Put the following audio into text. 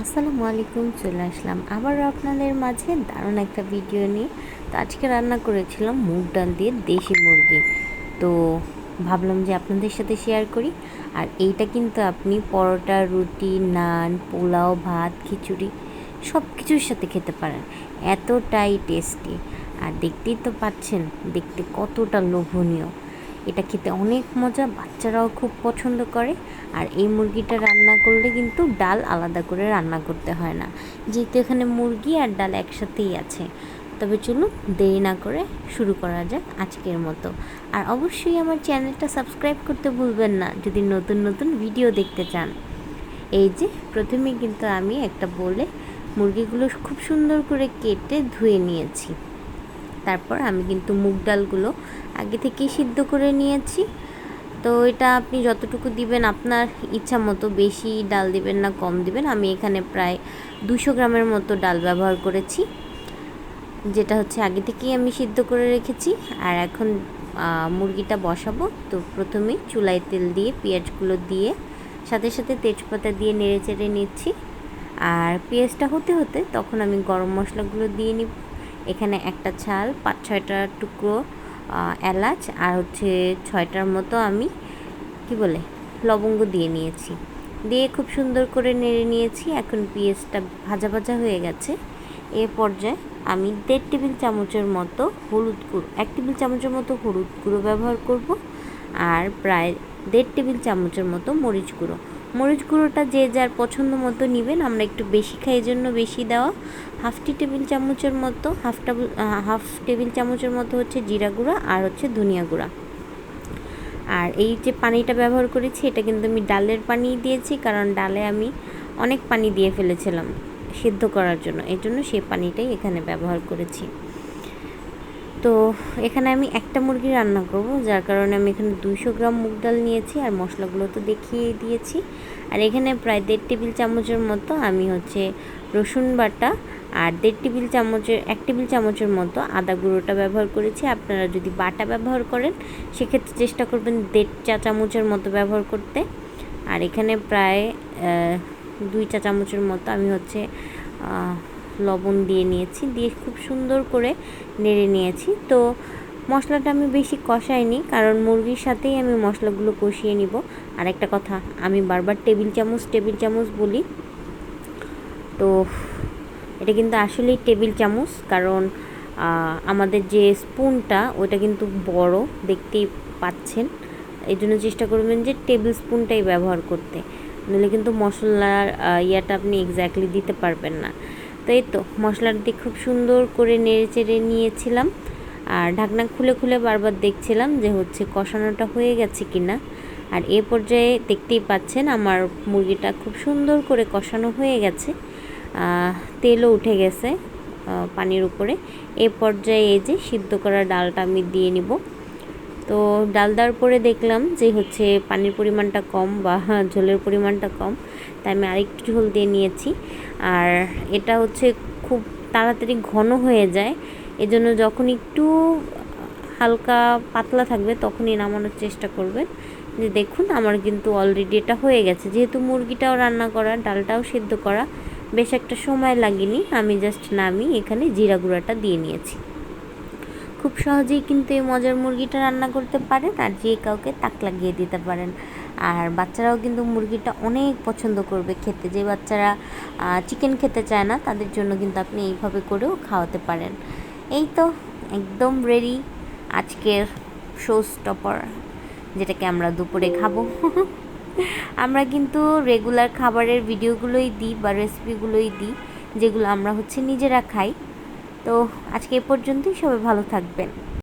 আসসালামু আলাইকুম, চলে আসলাম আবারও আপনাদের মাঝে দারুণ একটা ভিডিও নিয়ে। তো আজকে রান্না করেছিলাম মুগ ডাল দিয়ে দেশি মুরগি। তো ভাবলাম যে আপনাদের সাথে শেয়ার করি। আর এইটা কিন্তু আপনি পরোটা, রুটি, নান, পোলাও, ভাত, খিচুড়ি সব কিছুর সাথে খেতে পারেন। এতটাই টেস্টি আর দেখতেই তো পাচ্ছেন, দেখতে কতটা লোভনীয়। এটা খেতে অনেক মজা, বাচ্চারাও খুব পছন্দ করে। আর এই মুরগিটা রান্না করলে কিন্তু ডাল আলাদা করে রান্না করতে হয় না। যেহেতু এখানে মুরগি আর ডাল একসাথেই আছে। তবে চলুন দেরি না করে শুরু করা যাক আজকের মতো। আর অবশ্যই আমার চ্যানেলটা সাবস্ক্রাইব করতে ভুলবেন না, যদি নতুন নতুন ভিডিও দেখতে চান। এই যে, প্রথমে কিন্তু আমি একটা বলে মুরগিগুলো খুব সুন্দর করে কেটে ধুয়ে নিয়েছি। তারপর আমি কিন্তু মুগ ডালগুলো আগে থেকেই সিদ্ধ করে নিয়েছি। তো এটা আপনি যতটুকু দিবেন, আপনার ইচ্ছা মতো বেশি ডাল দিবেন না, কম দিবেন। আমি এখানে প্রায় দুশো গ্রামের মতো ডাল ব্যবহার করেছি, যেটা হচ্ছে আগে থেকেই আমি সিদ্ধ করে রেখেছি। আর এখন মুরগিটা বসাবো। তো প্রথমেই চুলায় তেল দিয়ে, পেঁয়াজগুলো দিয়ে, সাথে সাথে তেজপাতা দিয়ে নেড়ে চেড়ে নিচ্ছি। আর পেঁয়াজটা হতে হতে তখন আমি গরম মশলাগুলো দিয়ে নিব। এখানে একটা ছাল, পাঁচ, ছয়টা টুকরো এলাচ আর হচ্ছে ছয়টার মতো আমি, কি বলে, লবঙ্গ দিয়ে নিয়েছি। দিয়ে খুব সুন্দর করে নেড়ে নিয়েছি, এখন পেঁয়াজটা ভাজা ভাজা হয়ে গেছে। এ পর্যায়ে আমি দেড় টেবিল চামচের মতো হলুদ গুঁড়ো, এক টেবিল চামচের মতো হলুদ গুঁড়ো ব্যবহার করব, আর প্রায় দেড় টেবিল চামচের মতো মরিচ গুঁড়ো। মরিচ গুঁড়োটা যে যার পছন্দ মতো নেবেন, আমরা একটু বেশি খাই এই জন্য বেশি দেওয়া। হাফ টি টেবিল চামচের মতো, হাফ টেবিল হাফ টেবিল চামচের মতো হচ্ছে জিরা গুঁড়া আর হচ্ছে ধনিয়া গুঁড়া। আর এই যে পানিটা ব্যবহার করেছি, এটা কিন্তু আমি ডালের পানি দিয়েছি, কারণ ডালে আমি অনেক পানি দিয়ে ফেলেছিলাম সিদ্ধ করার জন্য। এই জন্য সেই পানিটাই এখানে ব্যবহার করেছি। তো এখানে আমি একটা মুরগি রান্না করব, যার কারণে আমি এখানে দুইশো গ্রাম মুগ ডাল নিয়েছি আর মশলাগুলো তো দেখিয়ে দিয়েছি। আর এখানে প্রায় দেড় টেবিল চামচের মতো আমি হচ্ছে রসুন বাটা আর দেড় টেবিল চামচের, এক টেবিল চামচের মতো আদা গুঁড়োটা ব্যবহার করেছি। আপনারা যদি বাটা ব্যবহার করেন, সেক্ষেত্রে চেষ্টা করবেন দেড় চা চামচের মতো ব্যবহার করতে। আর এখানে প্রায় দুই চা চামচের মতো আমি হচ্ছে লবণ দিয়ে নিয়েছি, দিয়ে খুব সুন্দর করে নেড়ে নিয়েছি। তো মশলাটা আমি বেশি কষাইনি, কারণ মুরগির সাথেই আমি মশলাগুলো কষিয়ে নিব। আর একটা কথা, আমি বারবার টেবিল চামচ টেবিল চামচ বলি। তো এটা কিন্তু আসলেই টেবিল চামচ, কারণ আমাদের যে স্পুনটা, ওটা কিন্তু বড়, দেখতেই পাচ্ছেন। এই জন্য চেষ্টা করবেন যে টেবিল স্পুনটাই ব্যবহার করতে। নইলে কিন্তু মশলার ইয়াটা আপনি এক্স্যাক্টলি দিতে পারবেন না। তো এই তো মশলাটি খুব সুন্দর করে নেড়ে চেড়ে নিয়েছিলাম। আর ঢাকনা খুলে খুলে বারবার দেখছিলাম যে হচ্ছে কষানোটা হয়ে গেছে কি না আর এ পর্যায়ে দেখতেই পাচ্ছেন আমার মুরগিটা খুব সুন্দর করে কষানো হয়ে গেছে। তেলও উঠে গেছে পানির উপরে। এ পর্যায়ে এই যে সিদ্ধ করা ডালটা আমি দিয়ে নিব। তো ডাল দেওয়ার পরে দেখলাম যে হচ্ছে পানির পরিমাণটা কম বা ঝোলের পরিমাণটা কম। তাই আমি আরেকটু ঝোল দিয়ে নিয়েছি। আর এটা হচ্ছে খুব তাড়াতাড়ি ঘন হয়ে যায়। এজন্য যখন একটু হালকা পাতলা থাকবে তখনই নামানোর চেষ্টা করবেন। যে দেখুন, আমার কিন্তু অলরেডি এটা হয়ে গেছে। যেহেতু মুরগিটাও রান্না করা, ডালটাও সিদ্ধ করা, বেশ একটা সময় লাগেনি। আমি জাস্ট নামি এখানে জিরা গুঁড়াটা দিয়ে নিয়েছি। খুব সহজেই কিন্তু এই মজার মুরগিটা রান্না করতে পারেন আর যে কাউকে তাক লাগিয়ে দিতে পারেন। আর বাচ্চারাও কিন্তু মুরগিটা অনেক পছন্দ করবে খেতে। যে বাচ্চারা চিকেন খেতে চায় না, তাদের জন্য কিন্তু আপনি এইভাবে করেও খাওয়াতে পারেন। এই তো, একদম রেডি আজকের শো স্টপার যেটাকে আমরা দুপুরে খাব। আমরা কিন্তু রেগুলার খাবারের ভিডিওগুলোই দিই বা রেসিপিগুলোই দিই, যেগুলো আমরা হচ্ছে নিজেরা খাই। তো আজকে এ পর্যন্তই সবাই ভালো থাকবেন।